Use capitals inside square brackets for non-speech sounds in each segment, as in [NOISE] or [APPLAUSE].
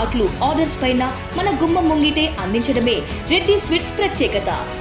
హాట్లు orders పైన మన గుమ్మం ముంగిటే అందించడమే రెడ్డి స్వీట్స్ ప్రత్యేకత.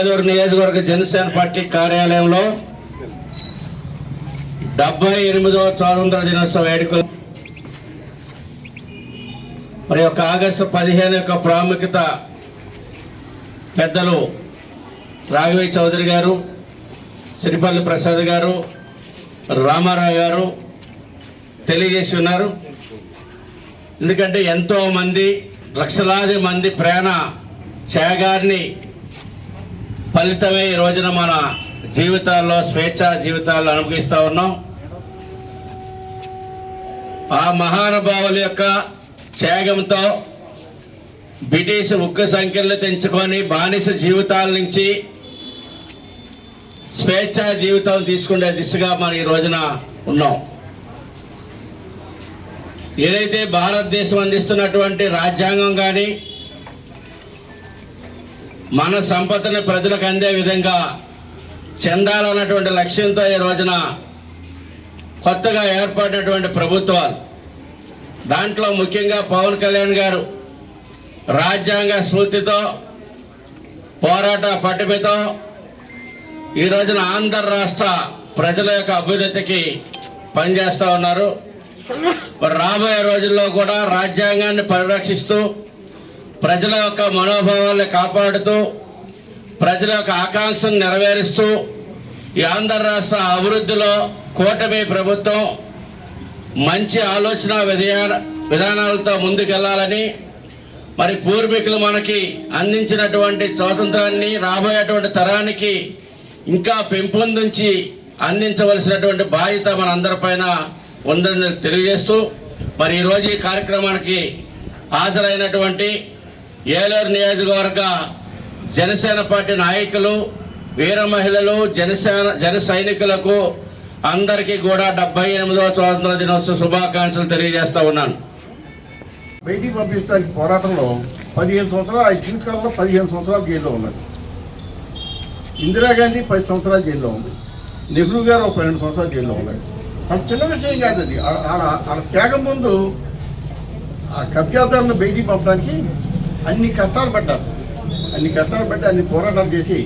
ఏలూరు నియోజకవర్గ జనసేన పార్టీ కార్యాలయంలో డెబ్బై ఎనిమిదవ స్వాతంత్ర దినోత్సవ వేడుకలు. మరి యొక్క ఆగస్టు పదిహేను యొక్క ప్రాముఖ్యత పెద్దలు రాఘవయ్య చౌదరి గారు సిరిపల్లి ప్రసాద్ గారు రామారావు గారు తెలియజేసి ఉన్నారు. ఎందుకంటే ఎంతో మంది లక్షలాది మంది ప్రేణ త్యాగాన్ని ఫలితమే ఈ రోజున మన జీవితాల్లో స్వేచ్ఛ జీవితాల్లో అనుభవిస్తూ ఉన్నాం. ఆ మహానుభావుల యొక్క త్యాగంతో బ్రిటిష్ ఉక్కు సంఖ్యలు తెంచుకొని బానిస జీవితాల నుంచి స్వేచ్ఛ జీవితం తీసుకునే దిశగా మనం ఈ రోజున ఉన్నాం. ఏదైతే భారతదేశం అందిస్తున్నటువంటి రాజ్యాంగం కానీ మన సంపదను ప్రజలకు అందే విధంగా చెందాలన్నటువంటి లక్ష్యంతో ఈ రోజున కొత్తగా ఏర్పడినటువంటి ప్రభుత్వాలు దాంట్లో ముఖ్యంగా పవన్ కళ్యాణ్ గారు రాజ్యాంగ స్ఫూర్తితో పోరాట పటిమతో ఈ రోజున ఆంధ్ర రాష్ట్ర ప్రజల యొక్క అభివృద్ధికి పనిచేస్తూ ఉన్నారు. రాబోయే రోజుల్లో కూడా రాజ్యాంగాన్ని పరిరక్షిస్తూ ప్రజల యొక్క మనోభావాల్ని కాపాడుతూ ప్రజల యొక్క ఆకాంక్షను నెరవేరుస్తూ ఈ ఆంధ్ర రాష్ట్ర అభివృద్ధిలో కూటమి ప్రభుత్వం మంచి ఆలోచన విధా విధానాలతో ముందుకెళ్ళాలని మరి పూర్వీకులు మనకి అందించినటువంటి స్వాతంత్రాన్ని రాబోయేటువంటి తరానికి ఇంకా పెంపొందించి అందించవలసినటువంటి బాధ్యత మనందరిపైన ఉందని తెలియజేస్తూ మరి ఈరోజు ఈ కార్యక్రమానికి హాజరైనటువంటి ఏలూరు నియోజకవర్గ జనసేన పార్టీ నాయకులు వీర మహిళలు జనసేన జన సైనికులకు అందరికీ కూడా డెబ్బై ఎనిమిదవ స్వాతంత్ర దినోత్సవ శుభాకాంక్షలు తెలియజేస్తా ఉన్నాను. బయటికి పంపించడానికి పోరాటంలో పదిహేను సంవత్సరాలు ఐదు జీవితంలో పదిహేను సంవత్సరాలు జైల్లో ఉన్నది. ఇందిరాగాంధీ పది సంవత్సరాలు జైల్లో ఉంది. నెహ్రూ గారు ఒక పన్నెండు సంవత్సరాలు జైల్లో ఉన్నాడు. అది చిన్న విషయం కాదు అది. ఆడ- ఆడ ఆడ త్యాగం ముందు ఆ కబ్జాదారులను బయటికి పంపడానికి అన్ని కష్టాలు పడ్డారు. అన్ని కష్టాలు పడ్డ అన్ని పోరాటాలు చేసి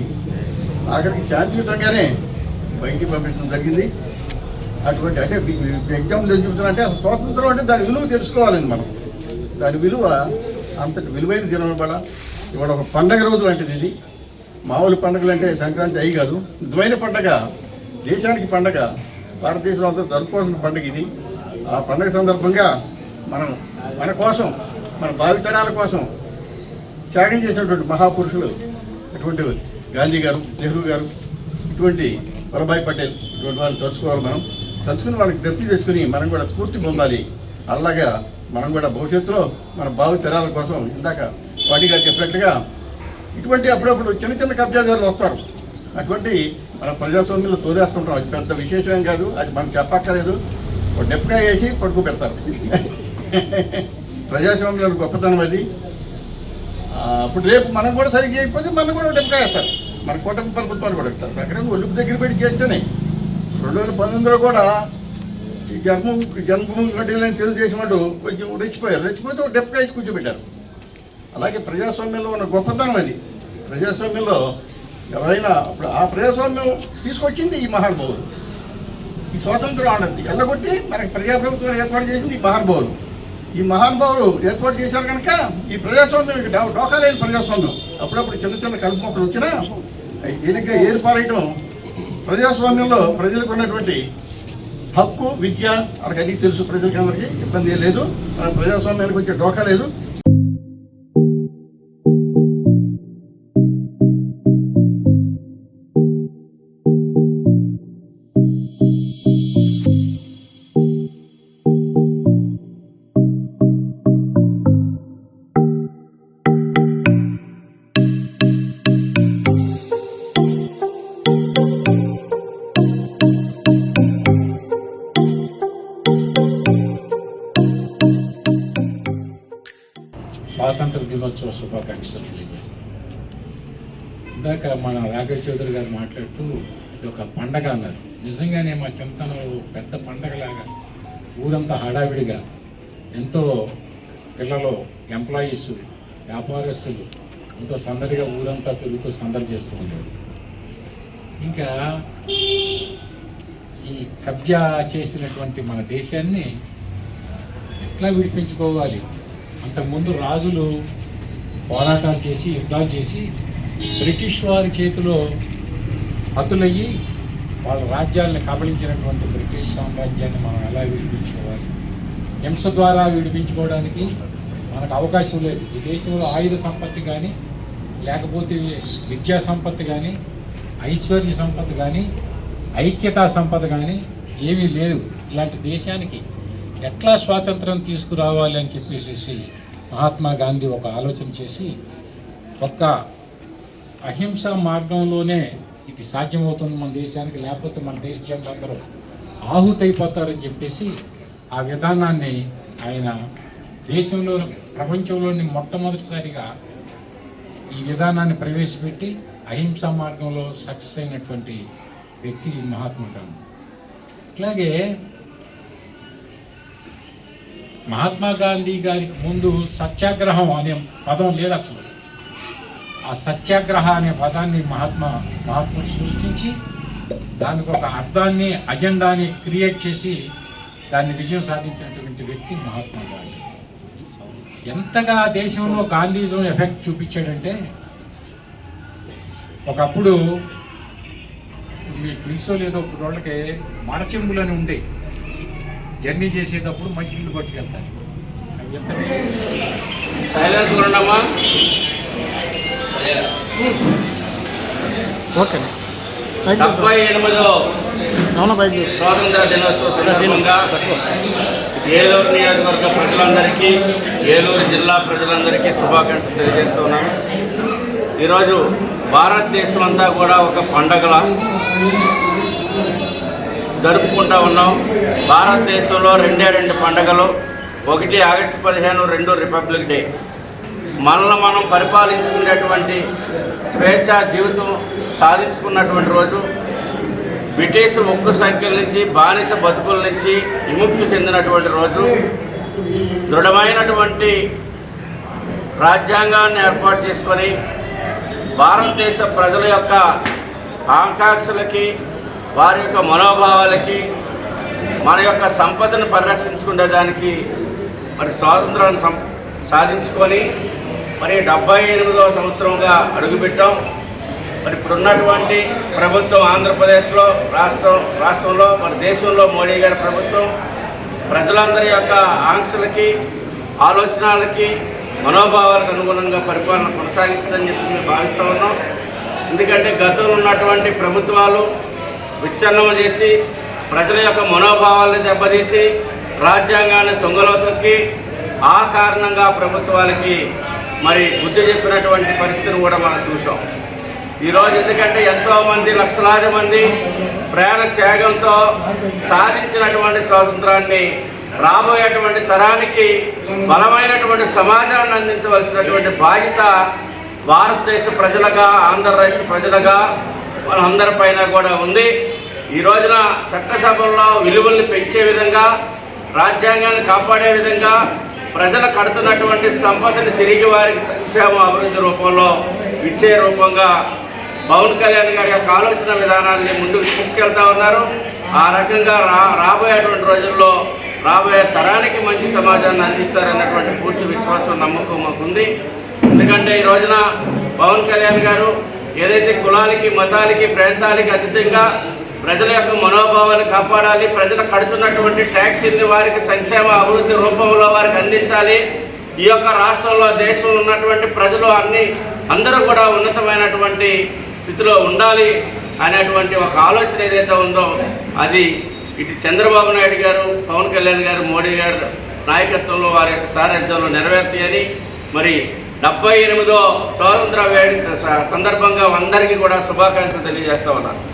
ఆఖరికి శాంతియుతంగానే బయటికి పంపించడం జరిగింది. అటువంటి అంటే ఎగ్జాంపుల్ ఏం చెబుతున్నా అంటే స్వాతంత్రం అంటే దాని విలువ తెలుసుకోవాలండి మనం. దాని విలువ అంతటి విలువైన దినం ఇవాళ ఇవాళ ఒక పండగ రోజు లాంటిది ఇది. మామూలు పండుగలు అంటే సంక్రాంతి అయి కాదు. నిజమైన పండగ దేశానికి పండగ భారతదేశంలో అంతా జరుపుకోవాల్సిన పండుగ ఇది. ఆ పండగ సందర్భంగా మనం మన కోసం మన భావితరాల కోసం త్యాగం చేసినటువంటి మహాపురుషులు అటువంటి గాంధీ గారు నెహ్రూ గారు ఇటువంటి వల్లభాయ్ పటేల్ ఇటువంటి వాళ్ళని తలుచుకోవాలి మనం. తలుచుకుని వాళ్ళకి జ్ఞప్తి చేసుకుని మనం కూడా స్ఫూర్తి పొందాలి. అలాగా మనం కూడా భవిష్యత్తులో మన భావి తెరాల కోసం ఇందాక వాటి గారు చెప్పినట్లుగా ఇటువంటి అప్పుడప్పుడు చిన్న చిన్న కబ్జాదారులు వస్తారు. అటువంటి మన ప్రజాస్వామ్యంలో తోలేస్తుంటాం. అది పెద్ద విశేషం కాదు. అది మనం చెప్పక్కర్లేదు. ఒక డెప్గా వేసి పడుకోబెడతారు. [LAUGHS] ప్రజాస్వామ్యంలో గొప్పతనం అది. ఇప్పుడు అప్పుడు రేపు మనం కూడా సరిగ్గా చేయకపోతే మనం కూడా డెబ్బై వేస్తారు. మన కూటమి ప్రభుత్వాన్ని కూడా ఇస్తారు. దగ్గర ఒలుపు దగ్గర పెట్టి చేస్తేనే రెండు వేల పంతొమ్మిదిలో కూడా ఈ జన్మ జన్మభూమి కట్టాలని తెలుగుదేశం కొంచెం రెచ్చిపోయారు. రెచ్చిపోతే ఒక డెబ్బై వేసి కూర్చోబెట్టారు. అలాగే ప్రజాస్వామ్యంలో ఉన్న గొప్పతనం అది. ప్రజాస్వామ్యంలో ఎవరైనా అప్పుడు ఆ ప్రజాస్వామ్యం తీసుకొచ్చింది ఈ మహానుభావులు. ఈ స్వాతంత్రం ఆడంది. ఎల్లగొట్టి మనకి ప్రజాప్రభుత్వం ఏర్పాటు చేసింది ఈ మహానుభావులు. ఈ మహానుభావులు ఏర్పాటు చేశారు కనుక ఈ ప్రజాస్వామ్యం ఇక డోకా లేదు ప్రజాస్వామ్యం అప్పుడప్పుడు చిన్న చిన్న కలుపు మొక్కలు వచ్చినా దీనికి తేలిగ్గా ప్రజాస్వామ్యంలో ప్రజలకు ఉన్నటువంటి హక్కు విద్య అక్కడికి అన్నీ తెలుసు ప్రజలకి అందరికీ ఇబ్బంది లేదు. మన ప్రజాస్వామ్యానికి వచ్చే డోకా లేదు. దినోత్సవ శుభాకాంక్షలు తెలియజేస్తాను ఇందాక మన రాఘవ చౌదరి గారు మాట్లాడుతూ ఇది ఒక పండగ అన్నారు. నిజంగానే మా చింతనలో పెద్ద పండగలాగా ఊరంతా హడావిడిగా ఎంతో పిల్లలు ఎంప్లాయీస్ వ్యాపారస్తులు ఎంతో సందడిగా ఊరంతా తిరుగుతూ సందడి చేస్తూ ఉండేది ఇంకా ఈ కబ్జా చేసినటువంటి మన దేశాన్ని ఎట్లా విడిపించుకోవాలి? అంతకుముందు రాజులు పోరాటాలు చేసి యుద్ధాలు చేసి బ్రిటిష్ వారి చేతిలో హతులయ్యి వాళ్ళ రాజ్యాలను కబళించినటువంటి బ్రిటిష్ సామ్రాజ్యాన్ని మనం ఎలా విడిపించుకోవాలి? హింస ద్వారా విడిపించుకోవడానికి మనకు అవకాశం లేదు. ఈ దేశంలో ఆయుధ సంపత్తి కానీ లేకపోతే విద్యా సంపత్తి కానీ ఐశ్వర్య సంపత్తి కానీ ఐక్యతా సంపద కానీ ఏమీ లేదు. ఇలాంటి దేశానికి ఎట్లా స్వాతంత్రం తీసుకురావాలి అని చెప్పేసి మహాత్మా గాంధీ ఒక ఆలోచన చేసి ఒక్క అహింస మార్గంలోనే ఇది సాధ్యమవుతుంది మన దేశానికి లేకపోతే మన దేశ జనులందరూ ఆహుతైపోతారని చెప్పేసి ఆ విధానాన్ని ఆయన దేశంలో ప్రపంచంలోని మొట్టమొదటిసారిగా ఈ విధానాన్ని ప్రవేశపెట్టి అహింసా మార్గంలో సక్సెస్ అయినటువంటి వ్యక్తి మహాత్మా గాంధీ. అట్లాగే మహాత్మా గాంధీ గారికి ముందు సత్యాగ్రహం అనే పదం లేదు అసలు. ఆ సత్యాగ్రహ అనే పదాన్ని మహాత్మా మహాత్ముడు సృష్టించి దానికి ఒక అర్థాన్ని అజెండాని క్రియేట్ చేసి దాన్ని విజయం సాధించినటువంటి వ్యక్తి మహాత్మా గాంధీ. ఎంతగా దేశంలో గాంధీజం ఎఫెక్ట్ చూపించాడంటే ఒకప్పుడు మీకు తెలుసో లేదో ఇప్పుడు వాళ్ళకి మడచెంబులని ఉండే. జర్నీ చేసేటప్పుడు మంచినీళ్ళు పట్టుకెళ్తారు. అవి ఎంత సైలెన్స్ ఉండమ్మా ఓకే డెబ్బై ఎనిమిదో స్వాతంత్ర దినోత్సవ సందర్భంగా ఏలూరు నియోజకవర్గ ప్రజలందరికీ ఏలూరు జిల్లా ప్రజలందరికీ శుభాకాంక్షలు తెలియజేస్తున్నాను. ఈరోజు భారతదేశం అంతా కూడా ఒక పండగల జరుపుకుంటా ఉన్నాం. భారతదేశంలో రెండే రెండు పండగలు ఒకటి ఆగస్టు పదిహేను రెండు రిపబ్లిక్ డే. మనల్ని మనం పరిపాలించుకునేటువంటి స్వేచ్ఛ జీవితం సాధించుకున్నటువంటి రోజు. బ్రిటిష్ ముక్కు సంఖ్యల నుంచి బానిస బతుకుల నుంచి విముక్తి చెందినటువంటి రోజు. దృఢమైనటువంటి రాజ్యాంగాన్ని ఏర్పాటు చేసుకొని భారతదేశ ప్రజల యొక్క ఆకాంక్షలకి వారి యొక్క మనోభావాలకి మన యొక్క సంపదను పరిరక్షించుకునేదానికి మరి స్వాతంత్రాన్ని సం సాధించుకొని మరి డెబ్బై ఎనిమిదవ సంవత్సరంగా అడుగుపెట్టాం. మరి ఇప్పుడున్నటువంటి ప్రభుత్వం ఆంధ్రప్రదేశ్లో రాష్ట్రం రాష్ట్రంలో మన దేశంలో మోడీ గారి ప్రభుత్వం ప్రజలందరి యొక్క ఆంక్షలకి ఆలోచనలకి మనోభావాలకు అనుగుణంగా పరిపాలన కొనసాగిస్తుందని చెప్పి మేము భావిస్తూ ఉన్నాం. ఎందుకంటే గతంలో ఉన్నటువంటి ప్రభుత్వాలు విచ్ఛిన్నం చేసి ప్రజల యొక్క మనోభావాలను దెబ్బతీసి రాజ్యాంగాన్ని తొంగలో తొక్కి ఆ కారణంగా ప్రభుత్వాలకి మరి బుద్ధి చెప్పినటువంటి పరిస్థితిని కూడా మనం చూసాం ఈరోజు ఎందుకంటే ఎంతోమంది లక్షలాది మంది ప్రయాణ త్యాగంతో సాధించినటువంటి స్వాతంత్రాన్ని రాబోయేటువంటి తరానికి బలమైనటువంటి సమాజాన్ని అందించవలసినటువంటి బాధ్యత భారతదేశ ప్రజలుగా ఆంధ్ర రాష్ట్ర ప్రజలుగా మనందరిపైన కూడా ఉంది. ఈ రోజున చట్టసభల్లో విలువల్ని పెంచే విధంగా రాజ్యాంగాన్ని కాపాడే విధంగా ప్రజలు కడుతున్నటువంటి సంపదని తిరిగి వారికి సంక్షేమ అభివృద్ధి రూపంలో ఇచ్చే రూపంగా పవన్ కళ్యాణ్ గారి యొక్క ఆలోచన విధానాన్ని ముందుకు తీసుకెళ్తా ఉన్నారు. ఆ రకంగా రా రాబోయేటువంటి రోజుల్లో రాబోయే తరానికి మంచి సమాజాన్ని అందిస్తారన్నటువంటి పూర్తి విశ్వాసం నమ్మకం మాకుంది ఎందుకంటే ఈ రోజున పవన్ కళ్యాణ్ గారు ఏదైతే కులాలకి మతాలకి ప్రాంతాలకి అతీతంగా ప్రజల యొక్క మనోభావాన్ని కాపాడాలి. ప్రజలు కడుతున్నటువంటి ట్యాక్సీని వారికి సంక్షేమ అభివృద్ధి రూపంలో వారికి అందించాలి. ఈ యొక్క రాష్ట్రంలో దేశంలో ఉన్నటువంటి ప్రజలు అన్ని అందరూ కూడా ఉన్నతమైనటువంటి స్థితిలో ఉండాలి అనేటువంటి ఒక ఆలోచన ఏదైతే ఉందో అది ఇటు చంద్రబాబు నాయుడు గారు పవన్ కళ్యాణ్ గారు మోడీ గారు నాయకత్వంలో వారి యొక్క సారథ్యంలో నెరవేర్తాయని మరి డెబ్బై ఎనిమిదో స్వాతంత్ర స- సందర్భంగా అందరికీ కూడా శుభాకాంక్షలు తెలియజేస్తా ఉన్నాను.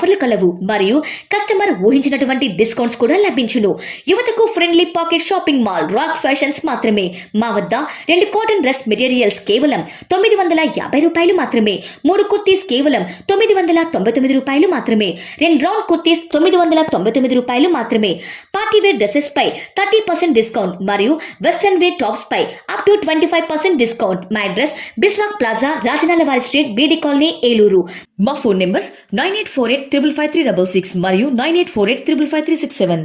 ఆఫర్లు కలవు మరియు కస్టమర్ ఊహించినటువంటి డిస్కౌంట్స్ కూడా లభించును. యువతకు friendly pocket shopping mall rock fashions మాత్రమే. మా వద్ద రెండు కాటన్ డ్రెస్ మెటీరియల్స్ కేవలం తొమ్మిది వందల యాభై రూపాయలు మాత్రమే. మూడు కుర్తీస్ కేవలం తొమ్మిది వందల తొంభై తొమ్మిది రూపాయలు మాత్రమే. రెండు రౌండ్ కుర్తీస్ తొమ్మిది వందల తొంభై తొమ్మిది రూపాయలు మాత్రమే. పార్టీ వేర్ డ్రెస్సెస్ పై థర్టీ పర్సెంట్ డిస్కౌంట్ మరియు western wear tops pi up to twenty five percent discount. మా అడ్రస్ బిస్రాక్ ప్లాజా రాజనాలవారి స్ట్రీట్ బీడి కాలనీ ఏలూరు. మా phone numbers nine eight four eight triple five three double six మరియు nine eight four eight triple five three six seven